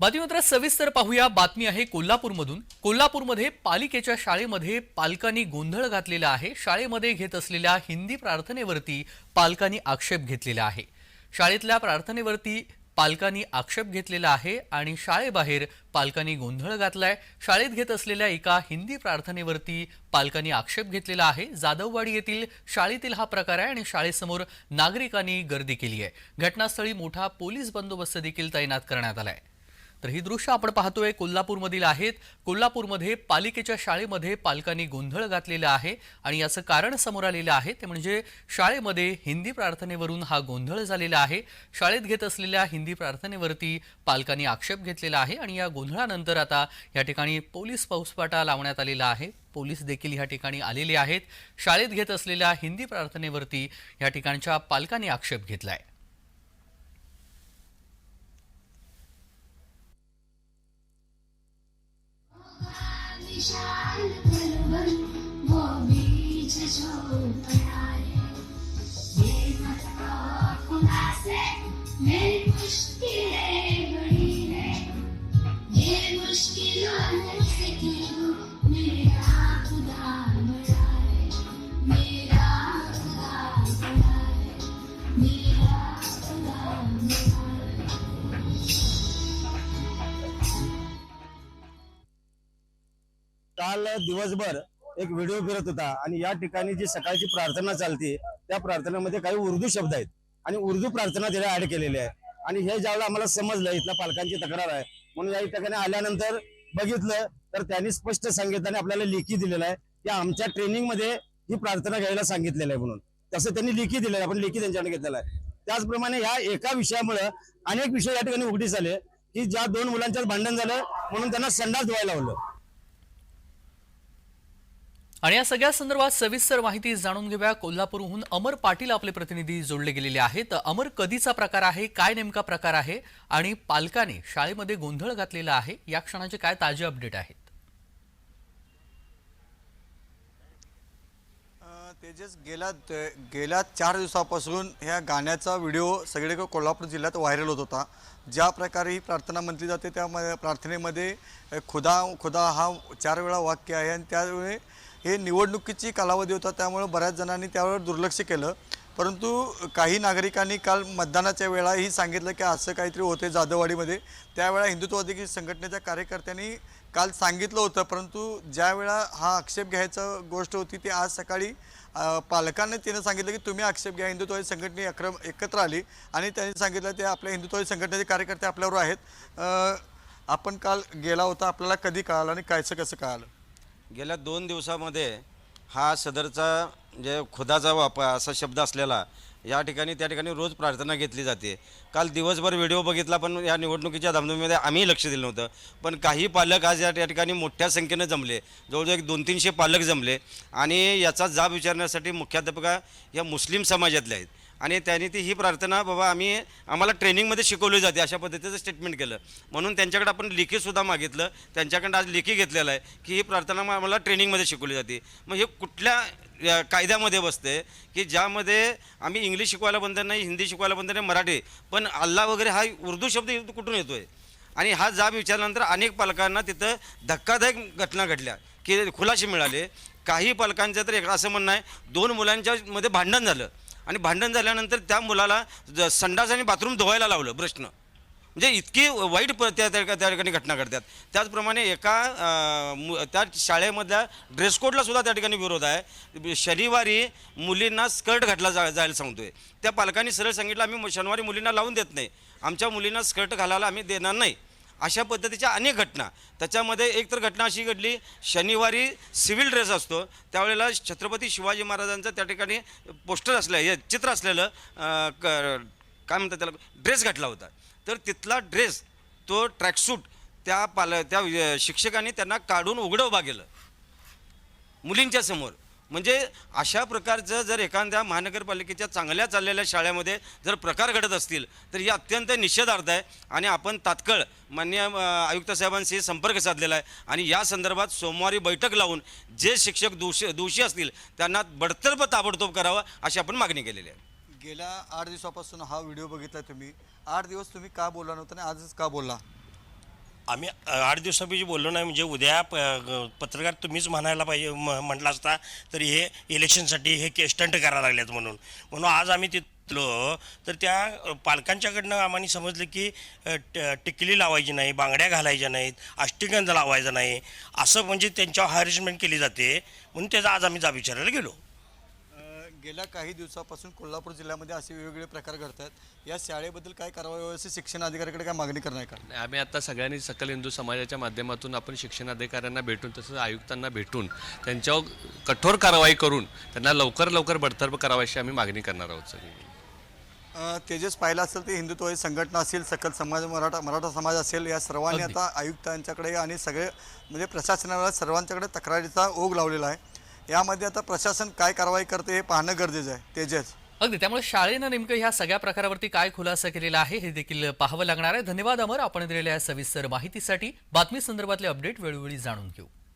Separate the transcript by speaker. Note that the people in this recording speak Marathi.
Speaker 1: बातमीपत्रात सविस्तर पाहूया. बातमी आहे कोल्हापूरमधून. कोल्हापूरमध्ये पालिकेच्या शाळेमध्ये पालकांनी गोंधळ घातलेला आहे. शाळेमध्ये घेत असलेल्या हिंदी प्रार्थनेवरती पालकांनी आक्षेप घेतलेला आहे. शाळेतल्या प्रार्थनेवरती पालकांनी आक्षेप घेतलेला आहे आणि शाळेबाहेर पालकांनी गोंधळ घातलाय. शाळेत घेत असलेल्या एका हिंदी प्रार्थनेवरती पालकांनी आक्षेप घेतलेला आहे. जाधववाडी येथील शाळेतील हा प्रकार आहे आणि शाळेसमोर नागरिकांनी गर्दी केली आहे. घटनास्थळी मोठा पोलीस बंदोबस्त देखील तैनात करण्यात आला आहे तर ही दृश्य आपण पाहतोय कोल्हापूरमधील आहेत. कोल्हापूरमध्ये पालिकेच्या शाळेमध्ये पालकांनी गोंधळ घातलेला आहे आणि याचं कारण समोर आलेलं आहे. ते म्हणजे शाळेमध्ये हिंदी प्रार्थनेवरून हा गोंधळ झालेला आहे. शाळेत घेत असलेल्या हिंदी प्रार्थनेवरती पालकांनी आक्षेप घेतलेला आहे आणि या गोंधळानंतर आता या ठिकाणी पोलीस पाऊसपाटा लावण्यात आलेला आहे. पोलीस देखील या ठिकाणी आलेले आहेत. शाळेत घेत असलेल्या हिंदी प्रार्थनेवरती या ठिकाणच्या पालकांनी आक्षेप घेतला आहे
Speaker 2: विशाल पर्वत वो बीच जो
Speaker 3: काल दिवसभर एक व्हिडिओ फिरत होता आणि या ठिकाणी जी सकाळची प्रार्थना चालते त्या प्रार्थनेमध्ये काही उर्दू शब्द आहेत आणि उर्दू प्रार्थना त्याला ऍड केलेली आहे. आणि हे ज्यावेळेला आम्हाला समजलं इथल्या पालकांची तक्रार आहे म्हणून या ठिकाणी आल्यानंतर बघितलं तर त्यांनी स्पष्ट सांगितलं आणि आपल्याला लेखी दिलेलं आहे की आमच्या ट्रेनिंगमध्ये ही प्रार्थना घ्यायला सांगितलेलं आहे म्हणून. तसं त्यांनी लेखी दिलेलं आहे आपण लेखी त्यांच्याकडे घेतलेला आहे. त्याचप्रमाणे ह्या एका विषयामुळे अनेक विषय या ठिकाणी उघडीस आले की ज्या दोन मुलांच्यात भांडण झालं म्हणून त्यांना संडास धुवायला लावलं.
Speaker 1: आणि या सगळ्या संदर्भात सविस्तर माहिती जाणून घेऊया. कोल्हापूरहून अमर पाटील आपले प्रतिनिधी जोडले गेलेले आहेत. अमर कधीचा प्रकार आहे? काय नेमका प्रकार आहे? आणि पालकाने शाळेमध्ये गोंधळ घातलेला आहे? या क्षणाचे काय ताजे अपडेट आहेत?
Speaker 4: तेजस गेल्या गेल्या चार दिवसापासून ह्या गाण्याचा व्हिडिओ सगळीकडे कोल्हापूर जिल्ह्यात व्हायरल होत होता. ज्या प्रकारे ही प्रार्थना म्हटली जाते त्या प्रार्थनेमध्ये खुदा खुदा हा चार वेळा वाक्य आहे आणि त्यावेळी हे निवडणुकीची कालावधी होता त्यामुळे बऱ्याच जणांनी त्यावर दुर्लक्ष केलं. परंतु काही नागरिकांनी काल मतदानाच्या वेळाही सांगितलं की असं काहीतरी होते जाधववाडीमध्ये. त्यावेळा हिंदुत्ववादी संघटनेच्या कार्यकर्त्यांनी काल सांगितलं होतं परंतु ज्या वेळा हा आक्षेप घ्यायचा गोष्ट होती ती आज सकाळी पालकांनी तिने सांगितलं की तुम्ही आक्षेप घ्या हिंदुत्ववादी संघटने अक्रम एकत्र आली. आणि त्यांनी सांगितलं ते आपल्या हिंदुत्ववादी संघटनेचे कार्यकर्ते आपल्यावर आहेत. आपण काल गेला होता आपल्याला कधी कळालं आणि कायचं कसं कळालं?
Speaker 5: गेल्या दोन दिवसामध्ये हा सदरचा जे खुदाचा वापर असा शब्द असलेला या ठिकाणी त्या ठिकाणी रोज प्रार्थना घेतली जाते. काल दिवसभर व्हिडिओ बघितला पण या निवडणुकीच्या धामधुमीमध्ये आम्ही लक्ष दिलं नव्हतं. पण काही पालक आज या त्या ठिकाणी मोठ्या संख्येनं जमले. जवळजवळ एक दोन तीनशे पालक जमले. आणि याचा जाब विचारण्यासाठी मुख्याध्यापका या मुस्लिम समाजातल्या आहेत. आणि त्यांनी ती ही प्रार्थना बाबा आम्ही आम्हाला ट्रेनिंगमध्ये शिकवली जाते अशा पद्धतीचं स्टेटमेंट केलं. म्हणून त्यांच्याकडे आपण लेखीसुद्धा मागितलं. त्यांच्याकडं आज लेखी घेतलेलं आहे की ही प्रार्थना मग आम्हाला ट्रेनिंगमध्ये शिकवली जाते. मग हे कुठल्या कायद्यामध्ये बसते की ज्यामध्ये आम्ही इंग्लिश शिकवायला बंद नाही हिंदी शिकवायला बंद नाही मराठी पण अल्ला वगैरे हा उर्दू शब्द कुठून येतो आहे आणि हा जाब विचारल्यानंतर अनेक पालकांना तिथं धक्कादायक घटना घडल्या की खुलासे मिळाले. काही पालकांचं तर एक असं म्हणणं आहे दोन मुलांच्या मध्ये भांडण झालं. आणि भांडण झाल्यानंतर त्या मुलाला ज- संडास आणि बाथरूम धुवायला लावलं प्रश्न म्हणजे इतकी वाईट प त्या त्या त्या ठिकाणी घटना घडतात. त्याचप्रमाणे एका अं, मु- त्या शाळेमधल्या ड्रेस कोडला सुद्धा त्या ठिकाणी विरोध आहे. शनिवारी मुलींना स्कर्ट घातला जा जायला सांगतोय. त्या पालकांनी सरळ सांगितलं आम्ही शनिवारी मुलींना लावून देत नाही. आमच्या मुलींना स्कर्ट घालायला आम्ही देणार नाही. अशा पद्धतीच्या अनेक घटना. त्याच्यामध्ये एक तर घटना अशी घडली शनिवारी सिव्हिल ड्रेस असतो. त्यावेळेला छत्रपती शिवाजी महाराजांचं त्या ठिकाणी पोस्टर असलं हे चित्र असलेलं क- काय म्हणतात त्याला ड्रेस घातला होता. तर तिथला ड्रेस तो ट्रॅकसूट त्या पाल त्या शिक्षकांनी त्यांना काढून उघडं उभा केलं. मुलींच्या समोर. म्हणजे अशा प्रकारचं जर एखाद्या महानगरपालिकेच्या चांगल्या चाललेल्या शाळेमध्ये जर प्रकार घडत असतील तर ही अत्यंत निषेधार्थ आहे आणि आपण तात्काळ मान्य आयुक्त साहेबांशी संपर्क साधलेला आहे. आणि या संदर्भात सोमवारी बैठक लावून जे शिक्षक दोषी दोषी असतील त्यांना बडतर्फ ताबडतोब करावं अशी आपण मागणी केलेली आहे.
Speaker 4: गेल्या आठ दिवसापासून हा व्हिडिओ बघितला तुम्ही. आठ दिवस तुम्ही का बोलला नव्हता आणि आजच का बोलला?
Speaker 6: आम्ही आठ दिवसापैकी बोललो नाही म्हणजे उद्या प पत्रकार तुम्हीच म्हणायला पाहिजे म म्हटला असता तर हे इलेक्शनसाठी हे के स्टंट करायला लागलेत म्हणून. म्हणून आज आम्ही तिथलो तर त्या पालकांच्याकडनं आम्हाला समजलं की ट- टिकली लावायची नाही बांगड्या घालायच्या नाहीत अष्टिगंध लावायचा नाही असं म्हणजे त्यांच्यावर हॅरेसमेंट केली जाते म्हणून त्याचा आज आम्ही जा विचारायला गेलो.
Speaker 4: गेल्या काही दिवसापासून कोल्हापूर जिल्ह्यामध्ये असे वेगवेगळे प्रकार घडत आहेत. या शाळेबद्दल काय कारवाई व्हावी शिक्षण अधिकाऱ्याकडे काय मागणी करणार का?
Speaker 7: आम्ही आता सगळ्यांनी सकल हिंदू समाजाच्या माध्यमातून आपण शिक्षण अधिकाऱ्यांना भेटून तसंच आयुक्तांना भेटून त्यांच्यावर कठोर कारवाई करून त्यांना लवकर लवकर बडतर्फ करावायची आम्ही मागणी करणार आहोत सगळी.
Speaker 4: अ, तेजस पाहिलं असेल ते हिंदुत्व संघटना असेल सकल समाज मराठा मराठा समाज असेल या सर्वांनी
Speaker 1: अगदी.
Speaker 4: आता आयुक्तांच्याकडे आणि सगळे म्हणजे प्रशासनाला सर्वांच्याकडे तक्रारीचा ओघ लावलेला आहे. यामध्ये आता प्रशासन काय कारवाई करते हे पाहणं गरजेचं आहे. तेजस.
Speaker 1: अगदी. त्यामुळे शाळेनं नेमकं ह्या सगळ्या प्रकारावरती काय खुलासा केलेला आहे हे देखील पाहावं लागणार आहे. धन्यवाद अमर. आपण दिलेल्या सविस्तर माहितीसाठी बातमी संदर्भातले अपडेट वेळोवेळी जाणून घेऊ.